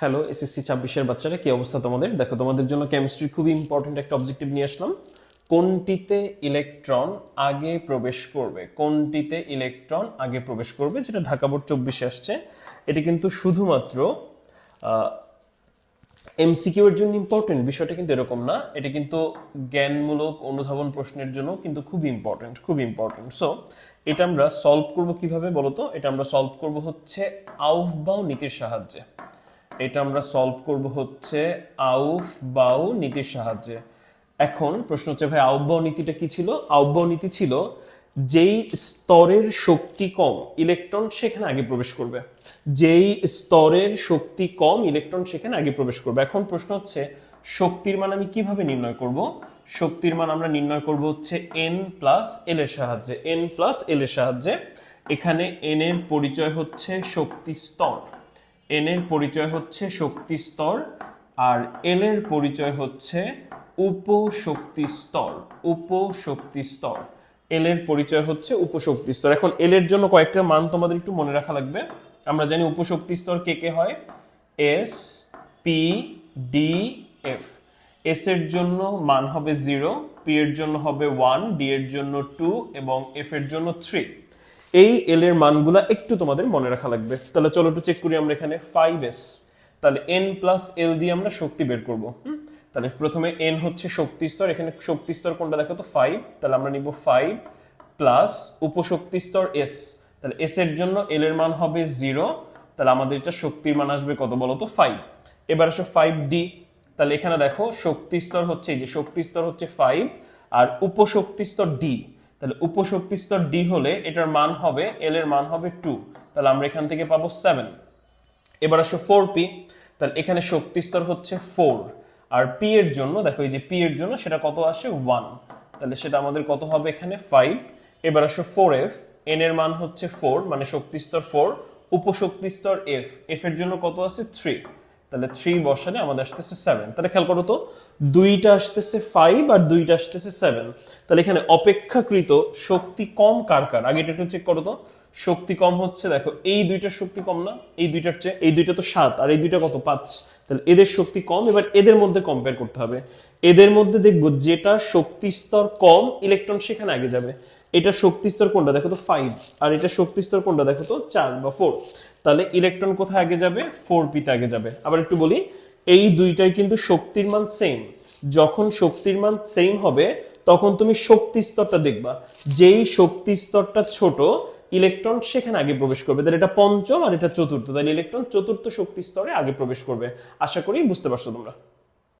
Hello SSC ছাব্বিশের বাচ্চারা, কি অবস্থা তোমাদের? দেখো, তোমাদের জন্য কেমিস্ট্রি খুবই ইম্পর্টেন্ট একটা অবজেক্টিভ নিয়ে আসলাম। কোনটিতে ইলেকট্রন আগে প্রবেশ করবে? কোনটিতে ইলেকট্রন আগে প্রবেশ করবে? যেটা ঢাকা বোর্ড চব্বিশে আসছে। এটি কিন্তু শুধুমাত্র এমসিকিউ এর জন্য ইম্পর্টেন্ট বিষয়টা কিন্তু এরকম না। এটা কিন্তু জ্ঞানমূলক অনুধাবন প্রশ্নের জন্য কিন্তু খুব ইম্পর্টেন্ট খুব ইম্পর্টেন্ট সো এটা আমরা সলভ করব কীভাবে বলতো? এটা আমরা সলভ করব হচ্ছে আউফ বাউ নীতির সাহায্যে। এটা আমরা সলভ করব হচ্ছে আউফ বাউ নীতির সাহায্যে। এখন প্রশ্ন হচ্ছে, ভাই, আউফ বাউ নীতিটা কি ছিল? আউফ বাউ নীতি ছিল যেই স্তরের শক্তি কম, ইলেকট্রন সেখানে আগে প্রবেশ করবে। যেই স্তরের শক্তি কম, ইলেকট্রন সেখানে আগে প্রবেশ করবে। এখন প্রশ্ন হচ্ছে, শক্তির মান আমি কীভাবে নির্ণয় করব? শক্তির মান আমরা নির্ণয় করব হচ্ছে এন প্লাস এল এর সাহায্যে। এন প্লাস এল এর সাহায্যে এখানে এন এর পরিচয় হচ্ছে শক্তি স্তর। এন এর পরিচয় হচ্ছে শক্তি স্তর আর এল এর পরিচয় হচ্ছে উপশক্তি স্তর উপশক্তি স্তর। এল এর পরিচয় হচ্ছে উপশক্তি স্তর। এখন এল এর জন্য কয়েকটা মান তোমাদের একটু মনে রাখা লাগবে। আমরা জানি উপশক্তি স্তর কে কে হয়? S P D F S এর জন্য মান হবে জিরো পি এর জন্য হবে ওয়ান ডি এর জন্য টু এবং এফ এর জন্য থ্রি এই এল এর মানগুলা একটু তোমাদের মনে রাখা লাগবে। তাহলে চলো একটু চেক করি আমরা এখানে ফাইভ এস তাহলে এন প্লাস এল দিয়ে আমরা শক্তি বের করব? তাহলে প্রথমে এন হচ্ছে শক্তি স্তর, এখানে শক্তি স্তর কোনটা দেখো তো? ফাইভ তাহলে আমরা নিব ফাইভ প্লাস উপশক্তি স্তর এস তাহলে এস এর জন্য এল এর মান হবে জিরো তাহলে আমাদের এটা শক্তির মান আসবে কত বলো তো? ফাইভ এবার আসো ফাইভ ডি তাহলে এখানে দেখো শক্তি স্তর হচ্ছে, এই যে শক্তি স্তর হচ্ছে ফাইভ আর উপশক্তি স্তর ডি তাহলে উপশক্তি স্তর ডি হলে এটার মান হবে এল এর মান হবে টু তাহলে আমরা এখান থেকে পাবো সেভেন এবার আসো ফোর পি তাহলে এখানে শক্তি স্তর হচ্ছে ফোর আর পি এর জন্য, দেখো এই যে পি এর জন্য সেটা কত আসে ওয়ান তাহলে সেটা আমাদের কত হবে এখানে ফাইভ এবার আসো ফোর এফ এন এর মান হচ্ছে ফোর মানে শক্তি স্তর ফোর উপশক্তি স্তর এফ এফ এর জন্য কত আছে থ্রি তাহলে থ্রি বসালে আমাদের আসতেছে সেভেন তাহলে খেয়াল করো তো, দুইটা আসতেছে ফাইভ আর দুইটা আসতেছে সেভেন তাহলে এখানে অপেক্ষাকৃত শক্তি কম কার কার? আগে এটা একটু চেক করো তো। শক্তি কম হচ্ছে, দেখো, এই দুইটার শক্তি কম না, এই দুইটার চেয়ে, এই দুইটা তো সাত, আর এই দুইটা কত? পাঁচ। তাহলে এদের শক্তি কম, এবার এদের মধ্যে কম্পেয়ার করতে হবে। এদের মধ্যে দেখব যেটা শক্তি স্তর কম ইলেকট্রন সেখানে আগে যাবে। এটা শক্তি স্তর কোনটা? দেখো তো ফাইভ আর এটা শক্তি স্তর কোনটা? দেখো তো চার বা ফোর তাহলে ইলেকট্রন কোথায় আগে যাবে? ফোর পিতে আগে যাবে। আবার একটু বলি, এই দুইটাই কিন্তু শক্তির মান সেম যখন শক্তির মান সেম হবে, তখন তুমি শক্তি স্তরটা দেখবা। যেই শক্তি স্তরটা ছোট ইলেকট্রন সেখানে আগে প্রবেশ করবে। তাহলে এটা পঞ্চম আর এটা চতুর্থ। তাহলে ইলেকট্রন চতুর্থ শক্তি স্তরে আগে প্রবেশ করবে। আশা করি বুঝতে পারছ তোমরা।